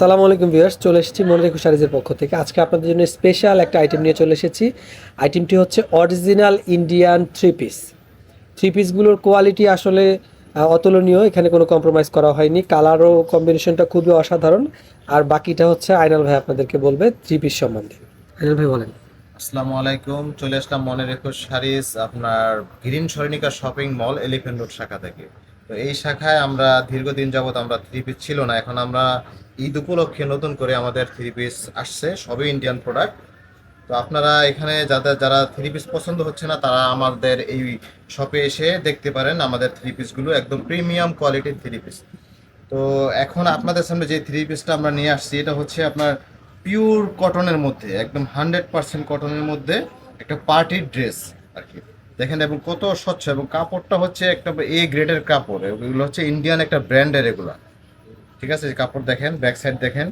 আসসালামু আলাইকুম ভিউয়ার্স, চলে এসেছি মনে রেখো শাড়িজের পক্ষ থেকে। আজকে আপনাদের জন্য স্পেশাল একটা আইটেম নিয়ে চলে এসেছি। আইটেমটি হচ্ছে original Indian three piece three পিসগুলোর quality আসলে অতুলনীয়, এখানে কোনো কম্প্রোমাইজ করা হয়নি। কালারও কম্বিনেশনটা খুবই অসাধারণ। আর বাকিটা হচ্ছে আইনাল ভাই আপনাদেরকে বলবে থ্রি পিস সম্বন্ধে। আইনাল ভাই বলেন। আসসালামু আলাইকুম, চলে আসলাম মনে রেখো শাড়িস আপনার green Soronika shopping mall elephant road শাখা থেকে। তো এই শাখায় আমরা দীর্ঘদিন যাবত আমরা থ্রি পিস ছিল না, এখন আমরা ঈদ উপলক্ষে নতুন করে আমাদের থ্রি পিস আসছে, সবই ইন্ডিয়ান প্রোডাক্ট তো আপনারা এখানে যাদের, যারা থ্রি পিস পছন্দ হচ্ছে না, তারা আমাদের এই শপে এসে দেখতে পারেন আমাদের থ্রি পিসগুলো একদম প্রিমিয়াম কোয়ালিটির থ্রি পিস তো এখন আপনাদের সামনে যে থ্রি পিসটা আমরা নিয়ে আসছি, এটা হচ্ছে আপনার পিওর কটনের মধ্যে, একদম হান্ড্রেড পার্সেন্ট কটনের মধ্যে একটা পার্টির ড্রেস আর কি। দেখেন, এবং কত স্বচ্ছ, এবং কাপড়টা হচ্ছে একটা এ গ্রেডের কাপড়, এগুলো হচ্ছে ইন্ডিয়ান একটা ব্র্যান্ডের এগুলা। ঠিক আছে কাপড় দেখেন ব্যাক সাইড দেখেন।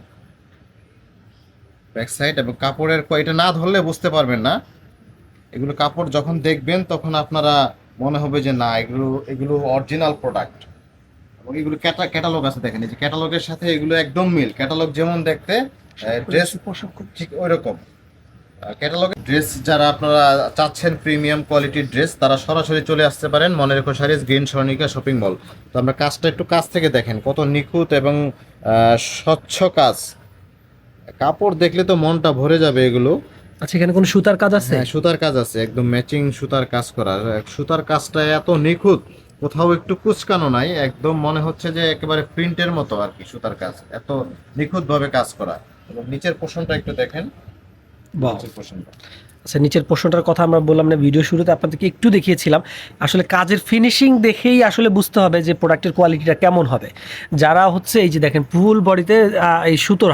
ব্যাক সাইড এবং কাপড়ের এটা না ধরলে বুঝতে পারবেন না। এগুলো কাপড় যখন দেখবেন তখন আপনারা মনে হবে যে না এগুলো এগুলো অরিজিনাল প্রোডাক্ট এবং এগুলো ক্যাটা ক্যাটালগ আছে দেখেন এই যে ক্যাটালগের সাথে এগুলো একদম মিল। ক্যাটালগ যেমন দেখতে ড্রেস পোশাক ঠিক ওই রকম ক্যাটালগ ড্রেস যারা আপনারা চাচ্ছেন প্রিমিয়াম কোয়ালিটির ড্রেস তারা সরাসরি চলে আসতে পারেন মনে রেখো saris green Swarnika shopping mall তো আমরা কাজটা একটু কাছ থেকে দেখেন কত নিখুঁত এবং স্বচ্ছ কাজ। কাপড় দেখলে তো মনটা ভরে যাবে এগুলো। আচ্ছা এখানে কোনো সুতার কাজ আছে? হ্যাঁ সুতার কাজ আছে একদম ম্যাচিং সুতার কাজ করা। সুতার কাজটা এত নিখুঁত কোথাও একটু কুচকানো নাই একদম মনে হচ্ছে যে একেবারে প্রিন্টের মতো আর কি সুতার কাজ। এত নিখুঁত ভাবে কাজ করা। এবং নিচের পোষণটা একটু দেখেন। আচ্ছা নিচের পোর্শনটার কথা আমরা বললাম না ভিডিও শুরুতে আপনাদেরকে একটু দেখিয়েছিলাম। আসলে কাজের ফিনিশিং দেখেই আসলে বুঝতে হবে যে প্রোডাক্টের কোয়ালিটিটা কেমন হবে। যারা হচ্ছে এই যে দেখেন ফুল বডিতে এই সুতোর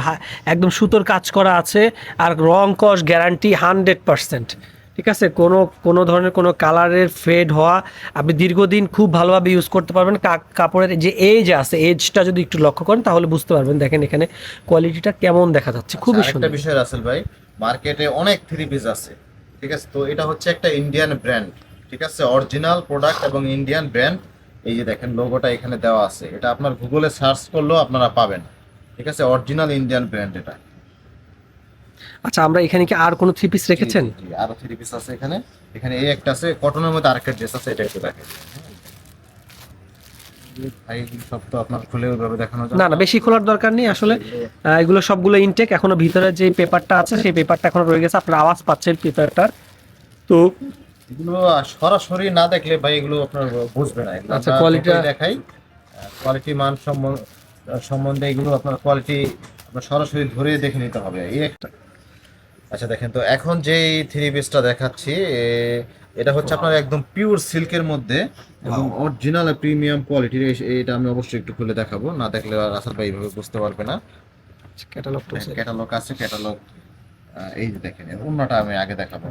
একদম সুতোর কাজ করা আছে আর রং কস গ্যারান্টি হান্ড্রেড পারসেন্ট ঠিক আছে? কোনো কোনো ধরনের কোনো কালারের ফেড হওয়া আপনি দীর্ঘদিন খুব ভালোভাবে ইউজ করতে পারবেন। কাপড়ের যে এজ আছে এজটা যদি একটু লক্ষ্য করেন তাহলে বুঝতে পারবেন। দেখেন এখানে কোয়ালিটিটা কেমন দেখা যাচ্ছে। খুবই আচ্ছা, সুন্দর। বিষয় রাসেল ভাই মার্কেটে অনেক থ্রি পিস আছে ঠিক আছে? তো এটা হচ্ছে একটা ইন্ডিয়ান ব্র্যান্ড ঠিক আছে? অরিজিনাল প্রোডাক্ট এবং ইন্ডিয়ান ব্র্যান্ড এই যে দেখেন লোগোটা এখানে দেওয়া আছে। এটা আপনার গুগলে সার্চ করলেও আপনারা পাবেন ঠিক আছে? অরিজিনাল ইন্ডিয়ান ব্র্যান্ড এটা। আচ্ছা আমরা এখানে কি আর কোনো থ্রি পিস রেখেছেন? আরও থ্রি পিস আছে এখানে। এখানে এই একটা আছে কটনের মধ্যে আরেকটা ড্রেস আছে এটা একটু দেখেন না না। বেশি খোলার দরকার নেই। আসলে এগুলো সবগুলো ইনটেক এখনও ভিতরে যে পেপারটা আছে সেই পেপারটা এখনও রয়ে গেছে। আপনার আওয়াজ পাচ্ছেন পেপারটার তো এগুলো সরাসরি না দেখলে ভাই এগুলো আপনার বুঝবে না। আচ্ছা, যতই দেখাই কোয়ালিটি মান সম্বন্ধ- সম্বন্ধে এগুলো আপনার কোয়ালিটি সরাসরি ধরে দেখে নিতে হবে। এই একটা আচ্ছা দেখেন তো এখন যে থ্রি পিসটা দেখাচ্ছি এটা হচ্ছে আপনার একদম পিওর সিল্কের মধ্যে এবং অরিজিনাল প্রিমিয়াম কোয়ালিটির এটা আমি অবশ্যই একটু খুলে দেখাবো। না দেখলে রাসাল ভাই এইভাবে বুঝতে পারবে না। ক্যাটালগটা ক্যাটালগ আছে। ক্যাটালগ এই যে দেখেন এর ওড়নাটা আমি আগে দেখাবো।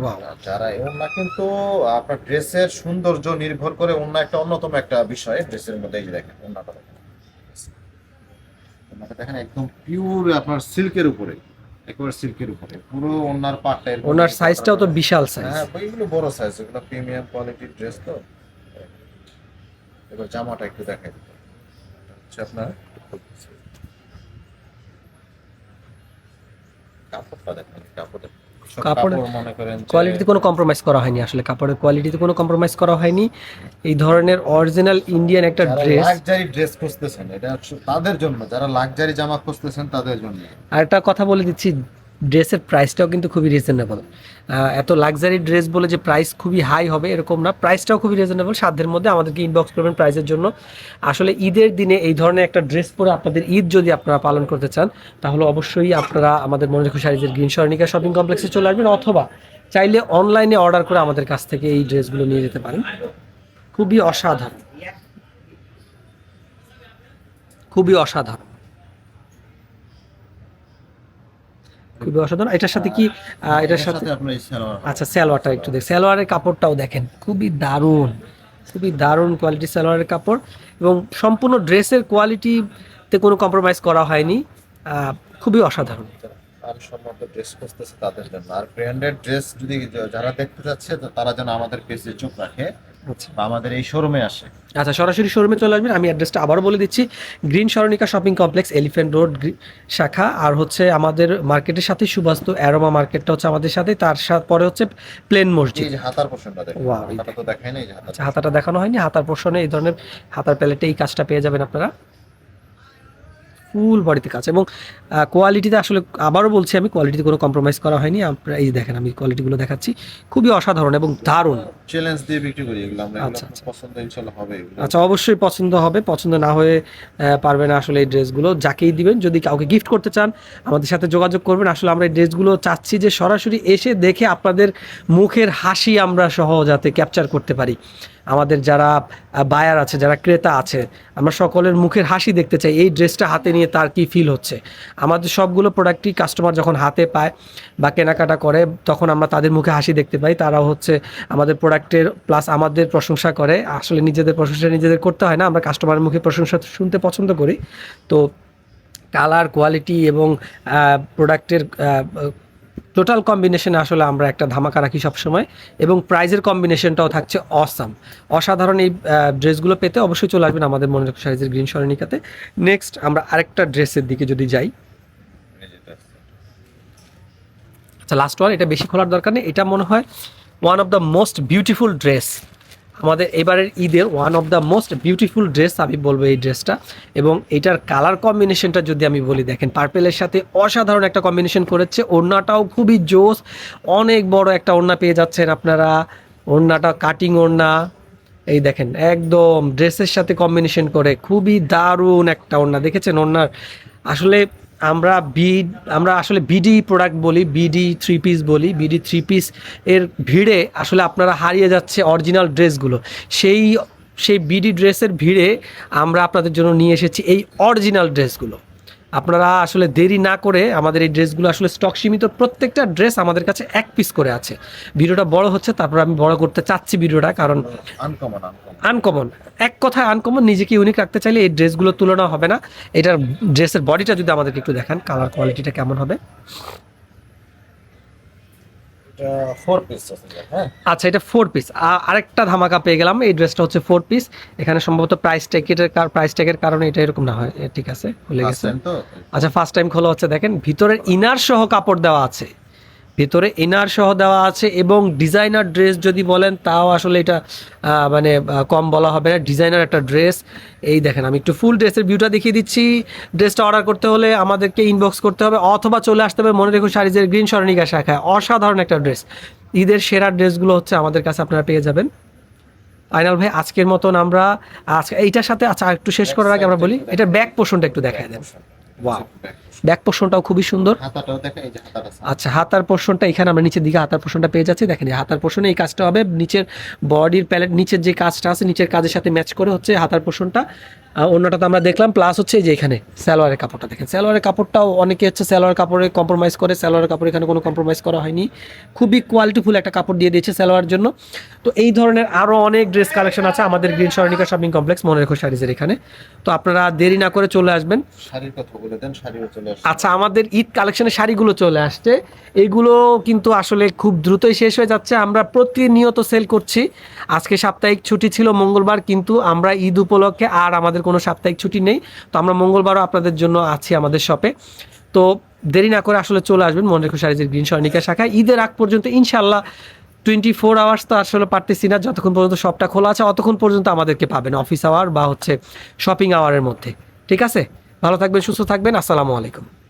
যারা এই ওড়না কিন্তু আপনার ড্রেসের সৌন্দর্য নির্ভর করে ওড়না একটা অন্যতম একটা বিষয় ড্রেসের মধ্যে এই যে দেখেন ওড়নাটা দেখেন। ওড়নাটা দেখেন একদম পিওর আপনার সিল্কের উপরে। একেবারে সিল্কের উপরে। পুরো ওনার পাটটা ওনার সাইজটাও তো বিশাল সাইজ হ্যাঁ এগুলো বড় সাইজ এগুলো প্রিমিয়াম কোয়ালিটির ড্রেস তো। এবার জামাটা একটু দেখাই হচ্ছে আপনার? কাপড়টা দেখেন কাপড় দেখেন। কাপড় কোয়ালিটিতে কোনো কম্প্রোমাইজ করা হয়নি আসলে কাপড়ের কোয়ালিটিতে কোনো কম্প্রোমাইজ করা হয়নি। এই ধরনের অরিজিনাল ইন্ডিয়ান একটা ড্রেস লাক্সারি ড্রেস খুঁজতেছেন এটা তাদের জন্য যারা লাক্সারি জামা খুঁজতেছেন তাদের জন্য। আর একটা কথা বলে দিচ্ছি ড্রেসের প্রাইসটাও কিন্তু খুবই রিজনেবল এত লাক্সারি ড্রেস বলে যে প্রাইস খুবই হাই হবে এরকম না। প্রাইসটাও খুবই রিজনেবল সাধ্যের মধ্যে আমাদেরকে ইনবক্স করবেন প্রাইসের জন্য। আসলে ঈদের দিনে এই ধরনের একটা ড্রেস পরে আপনাদের ঈদ যদি আপনারা পালন করতে চান, তাহলে অবশ্যই আপনারা আমাদের মনে রেখো শাড়িজের গ্রিন স্বর্ণিকা শপিং কমপ্লেক্সে চলে আসবেন অথবা চাইলে অনলাইনে অর্ডার করে আমাদের কাছ থেকে এই ড্রেসগুলো নিয়ে যেতে পারেন। খুবই অসাধারণ। খুবই অসাধারণ। খুবই অসাধারণ। এটার সাথে কি এটার সাথে আপনার সালোয়ার আচ্ছা সালোয়ারটা একটু দেখ। সালোয়ারের কাপড়টাও দেখেন খুবই দারুণ। খুবই দারুণ কোয়ালিটি সালোয়ারের কাপড়। এবং সম্পূর্ণ ড্রেসের কোয়ালিটিতে কোনো কম্প্রোমাইজ করা হয়নি। আহ, খুবই অসাধারণ। মানসম্মত ড্রেস খুঁজতেছে তাদের জন্য। আর ব্র্যান্ডেড ড্রেস যদি যারা দেখতে যাচ্ছে তো তারা যেন আমাদের পেজে চোখ রাখে। আমাদের এই শোরুমে আসে। আচ্ছা সরাসরি শোরুমে চলে আসবেন। আমি অ্যাড্রেসটা আবারও বলে দিচ্ছি। Green Soronika shopping complex elephant road শাখা। আর হচ্ছে আমাদের মার্কেটের সাথে সুবাস্তু অ্যারোমা মার্কেটটা হচ্ছে আমাদের সাথে। তার সাথে পরে হচ্ছে প্লেন মসজিদ। হাতার পোর্শনটা দেখেন। হাতাটা তো দেখাই আচ্ছা হাতাটা দেখানো হয়নি। হাতার পোর্শনে এই ধরনের হাতার প্যালেটে এই কাজটা পেয়ে যাবেন আপনারা। ফুল বডিতে কাজ। এবং কোয়ালিটিতে আসলে আবারও বলছি আমি কোয়ালিটিতে কোনো কম্প্রোমাইজ করা হয়নি। আপনারা এই দেখেন আমি কোয়ালিটিগুলো দেখাচ্ছি খুবই অসাধারণ এবং দারুণ। চ্যালেঞ্জ দিয়ে বিক্রি করি এগুলো আমরা আচ্ছা, পছন্দ ইনশাআল্লাহ হবে আচ্ছা অবশ্যই পছন্দ হবে। পছন্দ না হয়ে আহ, পারবে না আসলে এই ড্রেসগুলো যাকেই দিবেন। যদি কাউকে গিফট করতে চান আমাদের সাথে যোগাযোগ করবেন। আসলে আমরা এই ড্রেসগুলো চাচ্ছি যে সরাসরি এসে দেখে আপনাদের মুখের হাসি আমরা সহ যাতে ক্যাপচার করতে পারি। আমাদের যারা বায়ার আছে, যারা ক্রেতা আছে, আমরা সকলের মুখের হাসি দেখতে চাই। এই ড্রেসটা হাতে নিয়ে তার কি ফিল হচ্ছে? আমাদের সবগুলো প্রোডাক্টই কাস্টমার যখন হাতে পায় বা কেনাকাটা করে, তখন আমরা তাদের মুখে হাসি দেখতে পাই। তারাও হচ্ছে আমাদের প্রোডাক্টের প্লাস আমাদের প্রশংসা করে। আসলে নিজেদের প্রশংসা নিজেদের করতে হয় না, আমরা কাস্টমারের মুখে প্রশংসা শুনতে পছন্দ করি। তো কালার কোয়ালিটি এবং প্রোডাক্টের টোটাল কম্বিনেশনে আসলে আমরা একটা ধামাকা রাখি সবসময় এবং প্রাইজের কম্বিনেশনটাও থাকছে অসাম অসাধারণ এই ড্রেসগুলো পেতে অবশ্যই চলে আসবেন আমাদের মনে রাখো সাইজের গ্রিন সরণিকাতে নেক্সট আমরা আরেকটা ড্রেসের দিকে যদি যাই। আচ্ছা লাস্ট ওয়ান এটা বেশি খোলার দরকার নেই। এটা মনে হয় one of the most beautiful dress আমাদের এবারের ঈদের one of the most beautiful dress আমি বলব এই ড্রেসটা এবং এটার কালার কম্বিনেশনটা যদি আমি বলি, দেখেন পার্পেলের সাথে অসাধারণ একটা কম্বিনেশন করেছে। ওড়নাটাও খুবই জোস, অনেক বড় একটা ওড়না পেয়ে যাচ্ছেন আপনারা। ওড়নাটা কাটিং ওড়না, এই দেখেন একদম ড্রেসের সাথে কম্বিনেশন করে খুবই দারুণ একটা ওড়না। দেখেছেন ওড়নার? আসলে আমরা বি আমরা আসলে বিডি প্রোডাক্ট বলি বিডি থ্রি পিস বলি বিডি থ্রি পিস এর ভিড়ে আসলে আপনারা হারিয়ে যাচ্ছে অরিজিনাল ড্রেসগুলো সেই সেই বিডি ড্রেসের ভিড়ে আমরা আপনাদের জন্য নিয়ে এসেছি এই অরিজিনাল ড্রেসগুলো আপনারা আসলে দেরি না করে আমাদের এই ড্রেসগুলো আসলে স্টক সীমিত প্রত্যেকটা ড্রেস আমাদের কাছে এক পিস করে আছে। ভিডিওটা বড় হচ্ছে তারপর আমি বড় করতে চাচ্ছি ভিডিওটা কারণ আনকমন এক কথায় আনকমন নিজেকে ইউনিক রাখতে চাইলে এই ড্রেসগুলো তুলনা হবে না। এটার ড্রেসের বডিটা যদি আমাদেরকে একটু দেখান কালার কোয়ালিটিটা কেমন হবে? ফোর পিস হ্যাঁ? আচ্ছা এটা ফোর পিস আরেকটা ধামাকা পেয়ে গেলাম এই ড্রেসটা হচ্ছে ফোর পিস এখানে সম্ভবত প্রাইস ট্যাগের প্রাইস ট্যাগের কারণে এটা এরকম না হয় ঠিক আছে ভুলে First গেছে। আচ্ছা ফার্স্ট টাইম খোলা হচ্ছে দেখেন ভিতরের ইনার সহ কাপড় দেওয়া আছে। ভিতরে ইনার সহ দেওয়া আছে এবং ডিজাইনার ড্রেস যদি বলেন, তাও আসলে এটা মানে কম বলা হবে না। ডিজাইনার একটা ড্রেস। এই দেখেন, আমি একটু ফুল ড্রেসের ভিউটা দেখিয়ে দিচ্ছি। ড্রেসটা অর্ডার করতে হলে আমাদেরকে ইনবক্স করতে হবে, অথবা চলে আসতে হবে মনে রেখো শাড়িজের গ্রিন স্বর্ণিকা শাখায়। অসাধারণ একটা ড্রেস। ঈদের সেরা ড্রেসগুলো হচ্ছে আমাদের কাছে আপনারা পেয়ে যাবেন। আইনাল ভাই, আজকের মতন আমরা, আজকে, এইটার সাথে আচ্ছা একটু শেষ করার আগে আমরা বলি, এটা ব্যাক পোর্শনটা একটু দেখায় দেন। Wow. ব্যাক পোর্শনটাও খুবই সুন্দর। আচ্ছা হাতার পোর্শনটা এখানে আমরা নিচের দিকে হাতার পোর্শনটা পেয়ে যাচ্ছি। দেখেন হাতার পোর্শনে এই কাজটা হবে। নিচের বডির প্যালেট নিচের যে কাজটা আছে নিচের কাজের সাথে ম্যাচ করে হচ্ছে হাতার পোর্শনটা অন্যটা তো আমরা দেখলাম প্লাস হচ্ছে এই যে এখানে সালোয়ারের কাপড়টা দেখেন। সালোয়ারের কাপড়টাও অনেকে হচ্ছে সালোয়ার কাপড়ে কম্প্রোমাইজ করে সালোয়ারের কাপড় এখানে কোনো কম্প্রোমাইজ করা হয়নি। খুবই কোয়ালিটিফুল একটা কাপড় দিয়ে দিয়েছে সালোয়ার জন্য। তো এই ধরনের আরও অনেক ড্রেস কালেকশন আছে আমাদের গ্রিন সরণিকা শপিং কমপ্লেক্স মনে রেখো শাড়িজের এখানে। তো আপনারা দেরি না করে চলে আসবেন। শাড়ির কথা বলে দেন শাড়িও চলে আচ্ছা আমাদের ঈদ কালেকশনের শাড়িগুলো চলে আসছে। এগুলো কিন্তু আসলে খুব দ্রুতই শেষ হয়ে যাচ্ছে। আমরা প্রতিনিয়ত সেল করছি। আজকে সাপ্তাহিক ছুটি ছিল মঙ্গলবার কিন্তু আমরা ঈদ উপলক্ষে আর আমাদের কোনো সাপ্তাহিক ছুটি নেই। তো আমরা মঙ্গলবারও আপনাদের জন্য আছি আমাদের শপে। তো দেরি না করে আসলে চলে আসবেন মনে রেখো সারিজের গ্রিন সৈনিকা শাখায় ঈদের আগ পর্যন্ত ইনশাল্লাহ টোয়েন্টি ফোর আওয়ার্স তো আসলে পারতেছি না। যতক্ষণ পর্যন্ত শপটা খোলা আছে অতক্ষণ পর্যন্ত আমাদেরকে পাবেন অফিস আওয়ার বা হচ্ছে শপিং আওয়ারের মধ্যে। ঠিক আছে? ভালো থাকবেন, সুস্থ থাকবেন। আসসালামু আলাইকুম।